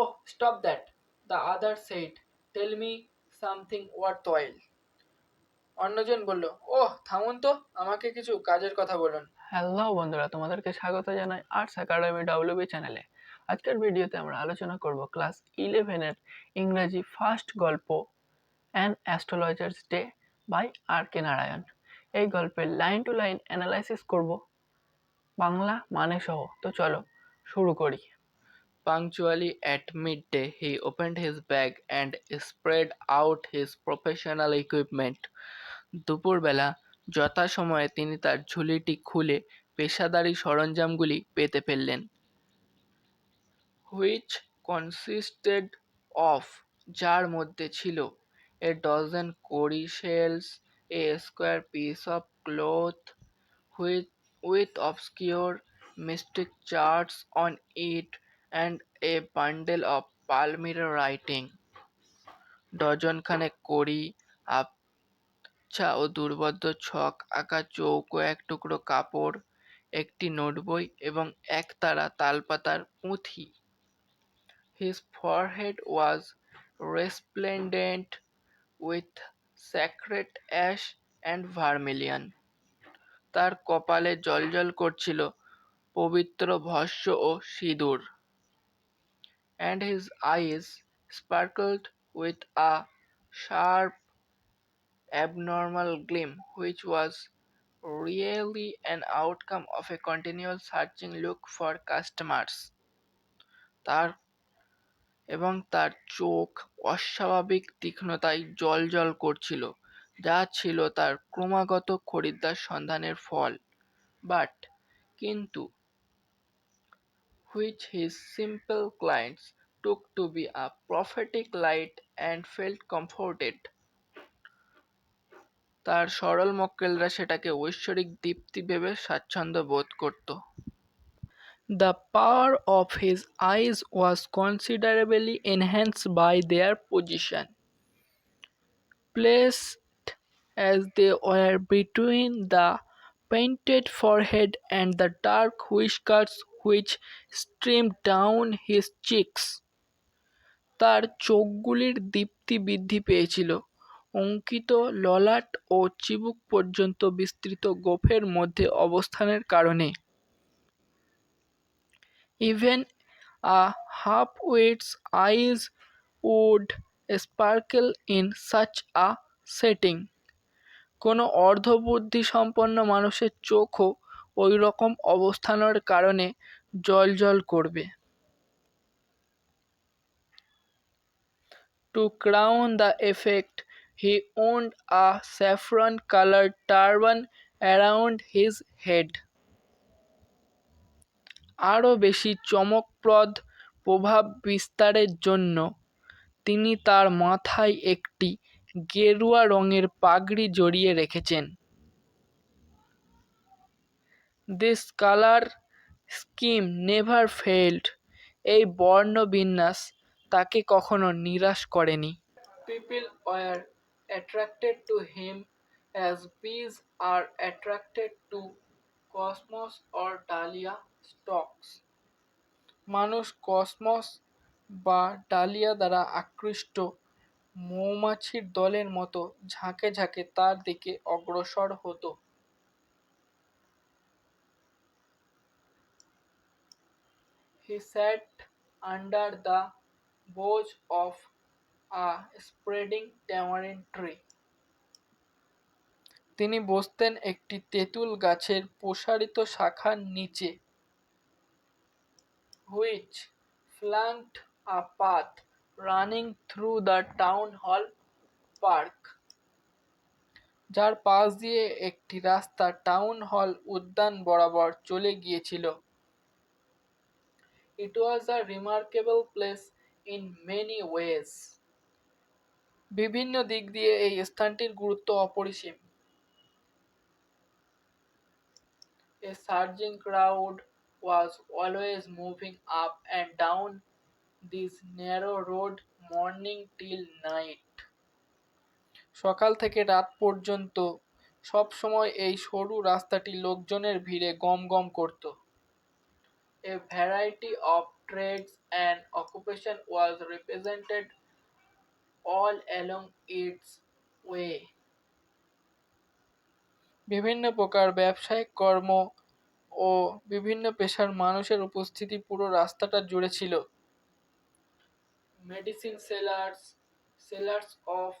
Oh, stop that, the other said. Tell me something worthwhile. অন্যজন বলল ওহ থামুন তো আমাকে কিছু কাজের কথা বলুন। হ্যালো বন্ধুরা তোমাদেরকে স্বাগত জানাই আর্টস একাডেমি ডাব্লিউবি চ্যানেলে। আজকের ভিডিওতে আমরা আলোচনা করব ক্লাস ইলেভেনের ইংরাজি ফার্স্ট গল্প an astrologer's day by R K Narayan এই গল্পের লাইন টু লাইন অ্যানালাইসিস করব বাংলা মানে সহ। তো চলো শুরু করি। Punctually at midday, he opened his bag and spread out his professional equipment. দুপুরবেলা যথাসময়ে তিনি তার ঝুলিটি খুলে পেশাদারি সরঞ্জামগুলি পেতে ফেললেন হুইচ কনসিস্টেড অফ যার মধ্যে ছিল এ ডজন কড়ি shells a square piece of cloth with with obscure mystic charts on it and a bundle of palmyra writing. ডজনখানেক কড়ি, আবছা ও দুর্বোধ্য ছক, আঁকা চৌকো এক টুকরো কাপড়, একটি নোটবই এবং একতারা তালপাতার পুঁথি। His forehead was resplendent with sacred ash and vermilion. তার কপালে জ্বলজ্বল করছিল পবিত্র ভস্য ও সিঁদুর। And his eyes sparkled with a sharp abnormal gleam which was really an outcome of a continual searching look for customers তার এবং তার চোখ অস্বাভাবিক তীক্ষ্ণতায় জ্বলজ্বল করছিল যা ছিল তার ক্রমাগত খরিদ্দার সন্ধানের ফল বাট কিন্তু which his simple clients took to be a prophetic light and felt comforted. তার সরল মক্কেলরা সেটাকে ঐশ্বরিক দীপ্তি ভেবে স্বাচ্ছন্দ্য বোধ করত The power of his eyes was considerably enhanced by their position. Placed as they were between the painted forehead and the dark whiskers which streamed down his cheeks. তার চোখগুলির দীপ্তি বৃদ্ধি পেয়েছিল। অঙ্কিত, ললাট ও চিবুক পর্যন্ত বিস্তৃত গোফের মধ্যে অবস্থানের কারণে। Even a half-wit's eyes would sparkle in such a setting কোনো অর্ধবুদ্ধিসম্পন্ন মানুষের চোখও ওই রকম অবস্থানের কারণে জ্বলজ্বল করবে To crown the effect, he owned a saffron-colored turban around his head. আরও বেশি চমকপ্রদ প্রভাব বিস্তারের জন্য তিনি তার মাথায় একটি গেরুয়া রঙের পাগড়ি জড়িয়ে রেখেছেন this colour scheme never failed এই বর্ণবিন্যাস তাকে কখনো নিরাশ করেনি। People were attracted to him as bees are attracted to cosmos or dahlia stalks. মানুষ কসমস বা ডালিয়া দ্বারা আকৃষ্ট মৌমাছির দলের মতো ঝাঁকে ঝাঁকে তার দিকে অগ্রসর হতো। he sat under the boughs of a spreading tamarind tree. তিনি বসতেন একটি তেঁতুল গাছের প্রসারিত শাখার নিচে which flanked a path running through the town hall park যার পাশ দিয়ে একটি রাস্তা টাউন হল উদ্যান বরাবর চলে গিয়েছিল It was a remarkable place in many ways. বিভিন্ন দিক দিয়ে এই স্থানটির গুরুত্ব অপরিসীম A surging crowd was always moving up and down this narrow road morning till night. সকাল থেকে রাত পর্যন্ত সব সময় এই সরু রাস্তাটি লোকজনের ভিড়ে গম গম করত a variety of trades and occupation was represented all along its way. বিভিন্ন প্রকার ব্যবসায়িক কর্ম ও বিভিন্ন পেশার মানুষের উপস্থিতি পুরো রাস্তাটা জুড়ে ছিল medicine sellers sellers of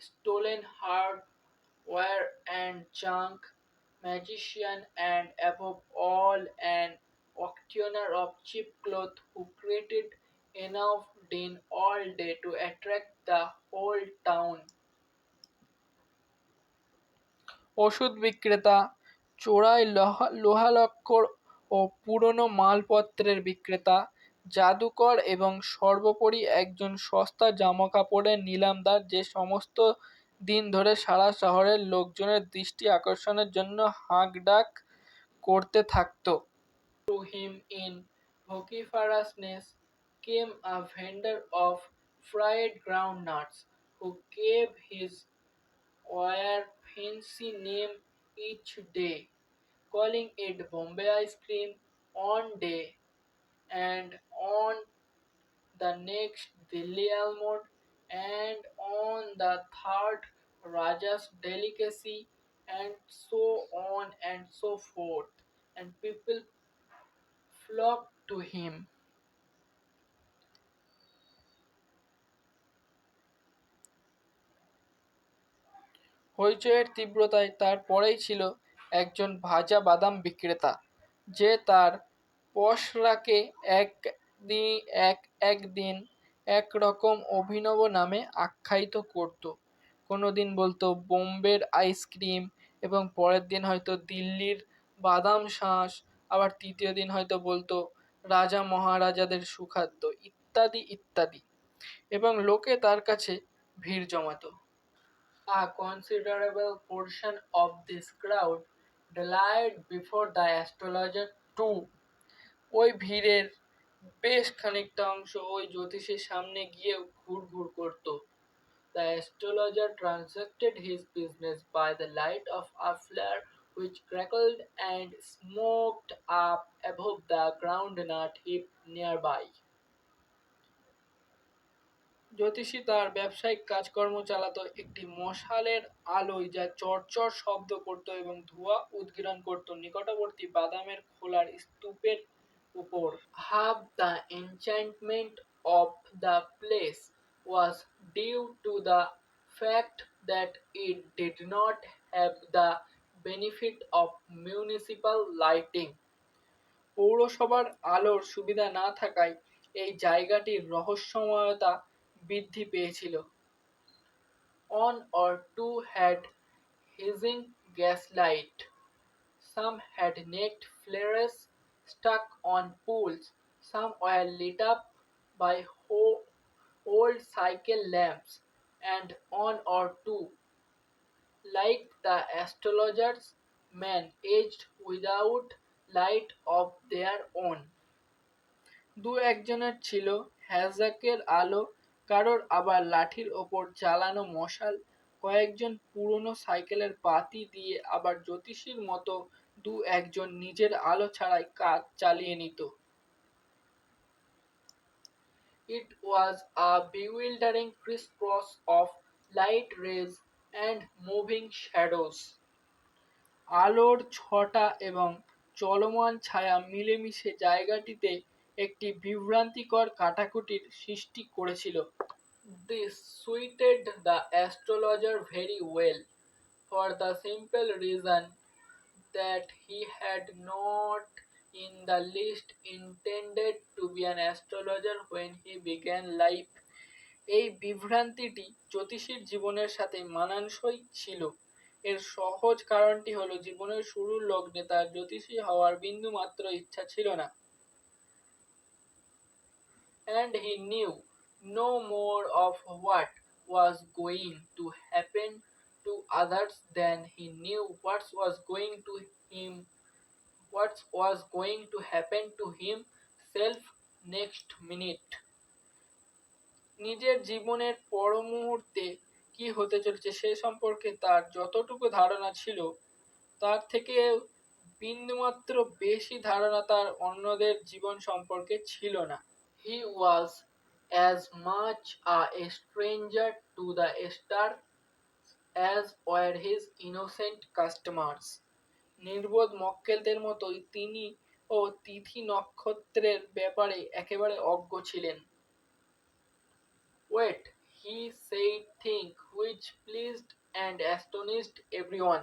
stolen hardware and junk magician and above all and auctioneer of cheap clothes who created enough din all day to attract the whole town. ওষুধ বিক্রেতা, চোরাই লোহা, লোহালক্কর ও পুরনো মালপত্রের বিক্রেতা, জাদুকর এবং সর্বোপরি একজন সস্তা জামাকাপড়ের নিলামদার যে সমস্ত দিন ধরে সারা শহরের লোকজনের দৃষ্টি আকর্ষণের জন্য হাঁকডাক করতে থাকতো To him in vociferousness came a vendor of fried groundnuts who gave his wire fancy name each day, calling it Bombay ice cream on day and on the next Delhi almond and on the third Raja's delicacy and so on and so forth. And people flocked to him. হইচইয়ের তীব্রতায় তার পরেই ছিল একজন ভাজা বাদাম বিক্রেতা, যে তার পসরাকে এক দিন এক একদিন একরকম অভিনব নামে আখ্যায়িত করত। কোনো দিন বলতো বোম্বের আইসক্রিম এবং পরের দিন হয়তো দিল্লির বাদাম শাঁস আবার তৃতীয় দিন হয়তো বলতো, রাজা মহারাজাদের সুখাদ্য, ইত্যাদি ইত্যাদি। এবং লোকে তার কাছে ভিড় জমাত। A considerable portion of this crowd dallied before the astrologer too ওই ভিড়ের বেশ খানিকটা অংশ ওই জ্যোতিষের সামনে গিয়ে ঘুর ঘুর করত। The astrologer transacted his business by the light of a flare which crackled and smoked up above the groundnut heap nearby. জ্যোতিষী তার ব্যবসায়িক কাজকর্ম চালাতো একটি মশালের আলোয় যা চরচর শব্দ করত এবং ধোঁয়া উদ্গীরণ করত নিকটবর্তী বাদামের খোলার স্তূপের উপর half the enchantment of the place was due to the fact that it did not have the benefit of municipal lighting পৌরসভার আলোর সুবিধা না থাকায় এই জায়গাটির রহস্যময়তা বৃদ্ধি পেয়েছিল। One or two had hissing gas light some had naked flares stuck on poles some were lit up by old cycle lamps. And on or two like the astrologer's man aged without light of their own. দু একজনের ছিল হ্যাজাকের আলো, কারোর আবার লাঠির ওপর জ্বালানো মশাল, কয়েকজন পুরনো সাইকেলের পাতি দিয়ে আবার জ্যোতিষীর মতো দু একজন নিজের আলো ছাড়াই কাজ চালিয়ে নিত it was a bewildering crisscross of light rays and moving shadows. আলোর ছটা এবং চলমান ছায়া মিলেমিশে জায়গাটিতে একটি বিভ্রান্তিকর কাটাকুটির সৃষ্টি করেছিল This suited the astrologer very well for the simple reason that he had not in the least intended to be an astrologer when he began life. এই বিভ্রান্তিটি জ্যোতিষীর জীবনের সাথে মানানসই ছিল এর সহজ কারণটি হলো জীবনের শুরুর লগ্নে তার জ্যোতিষী হওয়ার বিন্দুমাত্র ইচ্ছা ছিল না and he knew no more of what was going to happen to others than he knew what was going to him what was going to happen to himself next minute নিজের জীবনের পর মুহূর্তে কি হতে চলেছে সে সম্পর্কে তার যতটুকু ধারণা ছিল, তার থেকে বিন্দুমাত্র বেশি ধারণা তার অন্যদের জীবন সম্পর্কে ছিল না। He was as much a stranger to the star as were his innocent customers নির্বোধ মক্কেলদের মতোই তিনি ও তিথি নক্ষত্রের ব্যাপারে একেবারে অজ্ঞ ছিলেন। Yet he said thing which pleased and astonished everyone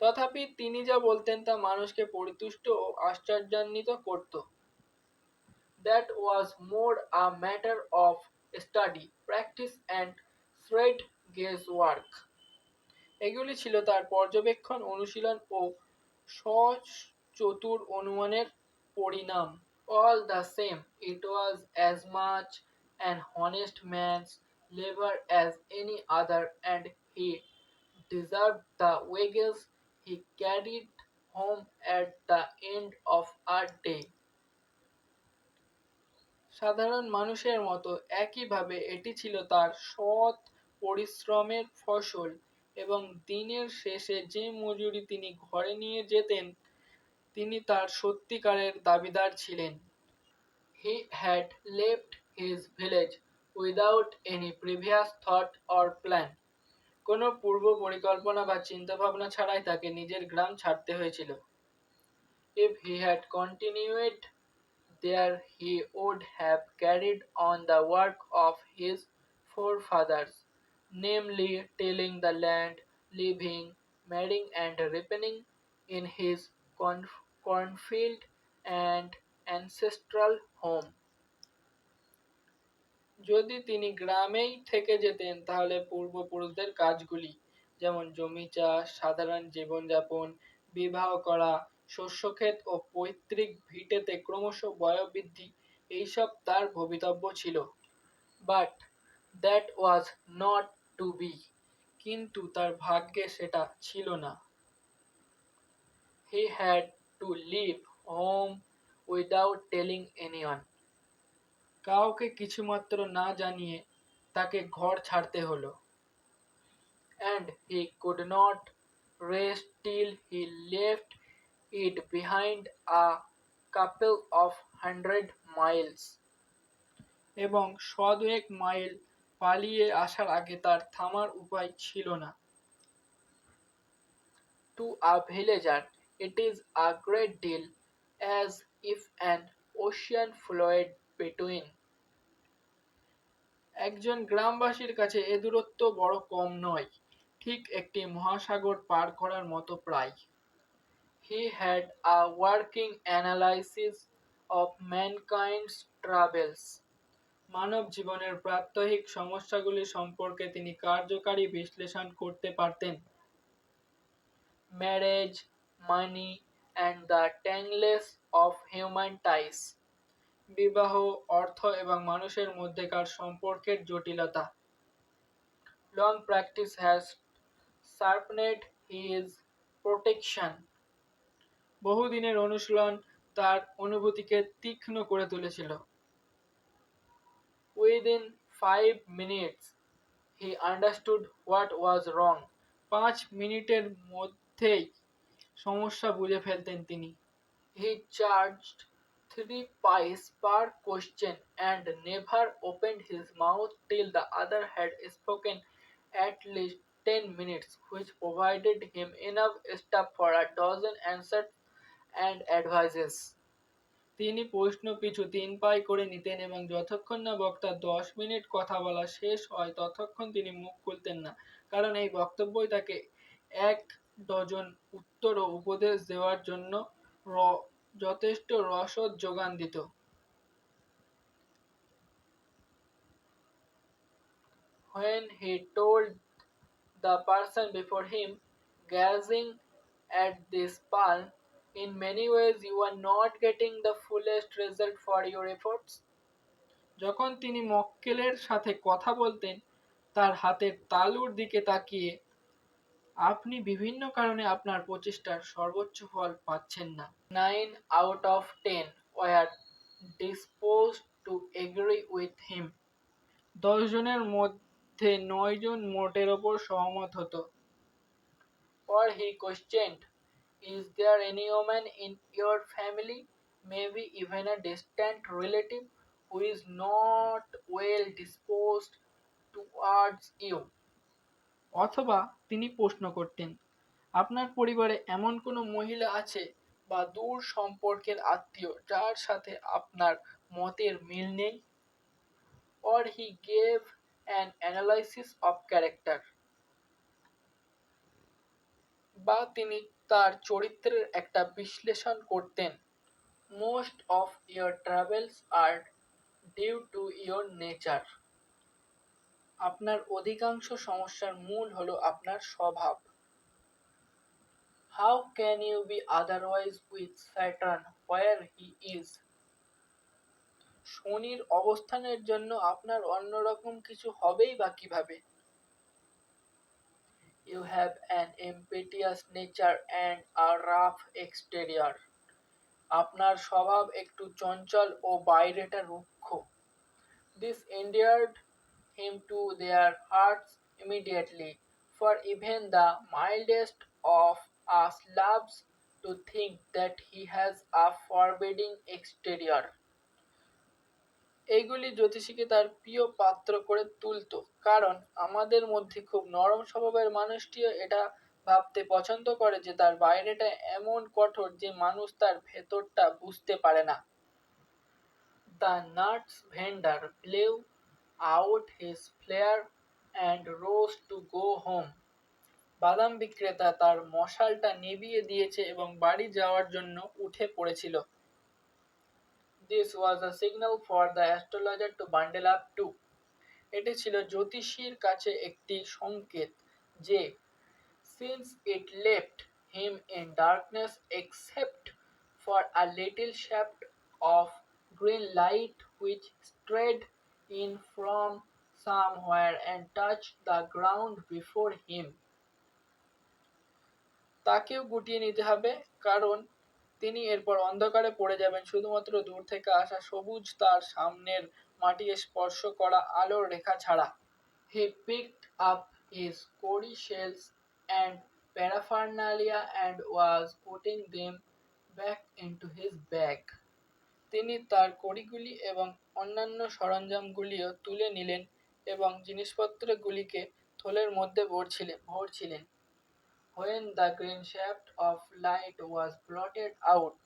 তথাপি তিনি যা বলতেন তা মানুষকে পরিতুষ্ট ও আশ্চর্যান্বিত করত। That was more a matter of study practice and shrewd guesswork এগুলি ছিল তার পর্যবেক্ষণ, অনুশীলন ও সচতুর অনুমানের পরিণাম। All the same it was as much an honest man's labour as any other and he deserve the wages he carried home at the end of a day সাধারণ মানুষের মতো একইভাবে এটি ছিল তার সৎ পরিশ্রমের ফসল, এবং দিনের শেষে যে মজুরি তিনি ঘরে নিয়ে যেতেন, তিনি তার সত্যিকারের দাবিদার ছিলেন। He had left His village without any previous thought or plan কোনো পূর্ব পরিকল্পনা বা চিন্তাভাবনা ছাড়াই তাকে নিজের গ্রাম ছাড়তে হয়েছিল if he had continued there he would have carried on the work of his forefathers, namely tilling the land, living, marrying, and reaping in his corn- cornfield and ancestral home. যদি তিনি গ্রামেই থেকে যেতেন, তাহলে পূর্বপুরুষদের কাজগুলি, যেমন জমি চাষ, সাধারণ জীবনযাপন, বিবাহ করা, শস্যক্ষেত ও পৈতৃক ভিটেতে ক্রমশ বয়োবৃদ্ধি, এইসব তার ভবিতব্য ছিল। But that was not to be কিন্তু তার ভাগ্যে সেটা ছিল না। He had to leave home without telling anyone কাউকে কিছুমাত্র না জানিয়ে তাকে ঘর ছাড়তে হলো। And he could not rest till he left it behind a couple of hundred miles. এবং শদুয়েক মাইল পালিয়ে আসার আগে তার থামার উপায় ছিল না। To a villager it is a great deal as if an ocean flowed between একজন গ্রামবাসীর কাছে এ দূরত্ব বড় কম নয়, ঠিক একটি মহাসাগর পার করার মতো প্রায়। He had a working analysis of mankind's troubles. মানব জীবনের প্রাত্যহিক সমস্যাগুলি সম্পর্কে তিনি কার্যকারী বিশ্লেষণ করতে পারতেন। Marriage money and the tangles of human ties বিবাহ, অর্থ এবং মানুষের মধ্যেকার সম্পর্কের জটিলতা। Long practice has sharpened his perception বহুদিনের অনুশীলন তার অনুভূতিকে তীক্ষ্ণ করে তুলেছিল। Within five minutes he understood what was wrong পাঁচ মিনিটের মধ্যেই সমস্যা বুঝে ফেলতেন তিনি। He charged three pice per question and never opened his mouth till the other had spoken at least 10 minutes, which provided him enough stuff for a dozen answers and advices. তিনি প্রশ্ন পিছু তিন পাই করে নিতেন এবং যতক্ষণ না বক্তা দশ মিনিট কথা বলা শেষ হয় ততক্ষণ তিনি মুখ খুলতেন না কারণ এই বক্তব্যই তাকে এক ডজন উত্তর ও উপদেশ দেওয়ার জন্য যথেষ্ট রসদ যোগান দিত when he told the person before him, gazing at this palm, in many ways you are not getting the fullest result for your efforts. যখন তিনি মক্কেলের সাথে কথা বলতেন তার হাতের তালুর দিকে তাকিয়ে আপনি বিভিন্ন কারণে আপনার প্রচেষ্টার সর্বোচ্চ ফল পাচ্ছেন না। Nine out of ten were dispose to agree with him দশজনের মধ্যে নয় জন মোটের ওপর সহমত হতো। Or he question is there any woman in your family maybe even a distant relative who is not well dispose towards you অথবা তিনি প্রশ্ন করতেন, আপনার পরিবারে এমন কোনো মহিলা আছে বা দূর সম্পর্কের আত্মীয় যার সাথে আপনার মতের মিল নেই or he gave an analysis of character. বা তিনি তার চরিত্রের একটা বিশ্লেষণ করতেন most of your troubles are due to your nature আপনার অধিকাংশ সমস্যার মূল হলো আপনার স্বভাব। How can you be otherwise with Saturn where he is শনির অবস্থানের জন্য আপনার অন্যরকম কিছু হবেই বা কীভাবে? You have an impetuous nature and a rough exterior আপনার স্বভাব একটু চঞ্চল ও বাইরেটা রুক্ষ। This endeared him to their hearts immediately, for even the mildest of us loves to think that he has a forbidding exterior. এইগুলি জ্যোতিষীকে তার প্রিয় পাত্র করে তুলতো কারণ আমাদের মধ্যে খুব নরম স্বভাবের মানুষটিও এটা ভাবতে পছন্দ করে যে তার বাইরেটা এমন কঠোর যে মানুষ তার ভেতরটা বুঝতে পারে না the nuts vendor blew out his flare and rose to go home বাদাম বিক্রেতা তার মশালটা নিভিয়ে দিয়েছে এবং বাড়ি যাওয়ার জন্য উঠে পড়েছিল। This was a signal for the astrologer to bundle up too এটি ছিল জ্যোতিষীর কাছে একটি সংকেত যে since it left him in darkness except for a little shaft of green light which strayed in from somewhere and touched the ground before him. তাকেও গুটিয়ে নিতে হবে কারণ তিনি এরপর অন্ধকারে পড়ে যাবেন শুধুমাত্র দূর থেকে আসা সবুজ তার সামনের মাটি স্পর্শ করা আলোর রেখা ছাড়া হি picked up his cowrie shells and paraphernalia and was putting them back into his bag. তিনি তার কড়িগুলি এবং অন্যান্য সরঞ্জামগুলিও তুলে নিলেন এবং জিনিসপত্রগুলিকে থলের মধ্যে ভরছিলেন ভরছিলেন। When the green shaft of light was blotted out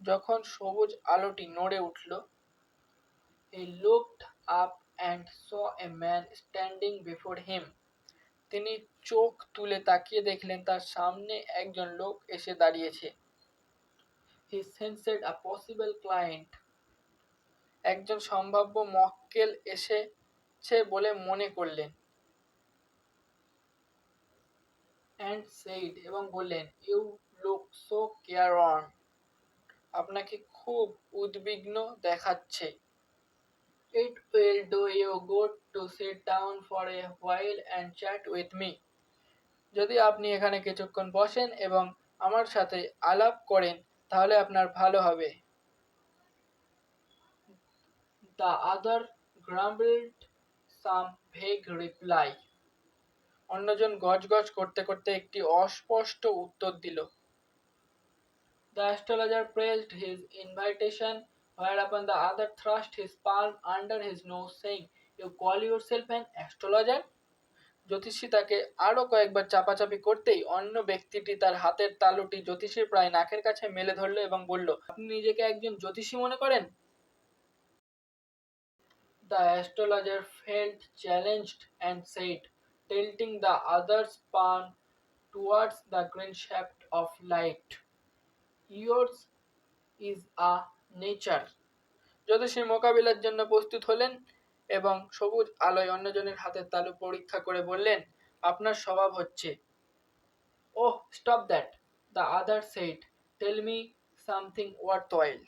যখন সবুজ আলোটি নড়ে উঠল he looked up and saw a man standing before him তিনি চোখ তুলে তাকিয়ে দেখলেন, তার সামনে একজন লোক এসে দাঁড়িয়েছে। সেন্সেড আ পসিবল ক্লায়েন্ট একজন সম্ভাব্য মক্কেল এসেছে বলে মনে করলেন অ্যান্ড সেইড এবং বললেন you look so careworn আপনাকে খুব উদ্বিগ্ন দেখাচ্ছে। It will do you good to sit down for a while and chat with me যদি আপনি এখানে কিছুক্ষণ বসেন এবং আমার সাথে আলাপ করেন তাহলে আপনার ভালো হবে। The other grumbled some vague reply অন্যজন গজগজ করতে করতে একটি অস্পষ্ট উত্তর দিল। The astrologer pressed his invitation whereupon the other thrust his palm under his nose saying you call yourself an astrologer? জ্যোতিষী তাকে আরও কয়েকবার চাপাচাপি করতেই অন্য ব্যক্তিটি তার হাতের তালুটি জ্যোতিষীর প্রায় নাকের কাছে মেলে ধরল এবং বলল, আপনি নিজেকে একজন জ্যোতিষী মনে করেন? The astrologer felt challenged and said, tilting the other's palm towards the green shaft of light. Yours is a nature. জ্যোতিষী মোকাবিলার জন্য প্রস্তুত হলেন এবং সবুজ আলোয় অন্যজনের হাতের তালু পরীক্ষা করে বললেন, আপনার স্বভাব হচ্ছে। ওহ, stop that. The other said tell me something worthwhile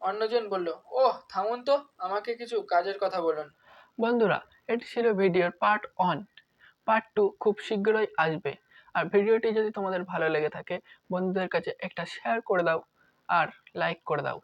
অন্যজন বলল, ওহ, থামুন তো, আমাকে কিছু কাজের কথা বলুন। বন্ধুরা, এটি ছিল ভিডিওর পার্ট ওয়ান। পার্ট টু খুব শীঘ্রই আসবে। আর ভিডিওটি যদি তোমাদের ভালো লেগে থাকে, বন্ধুদের কাছে একটা শেয়ার করে দাও আর লাইক করে দাও।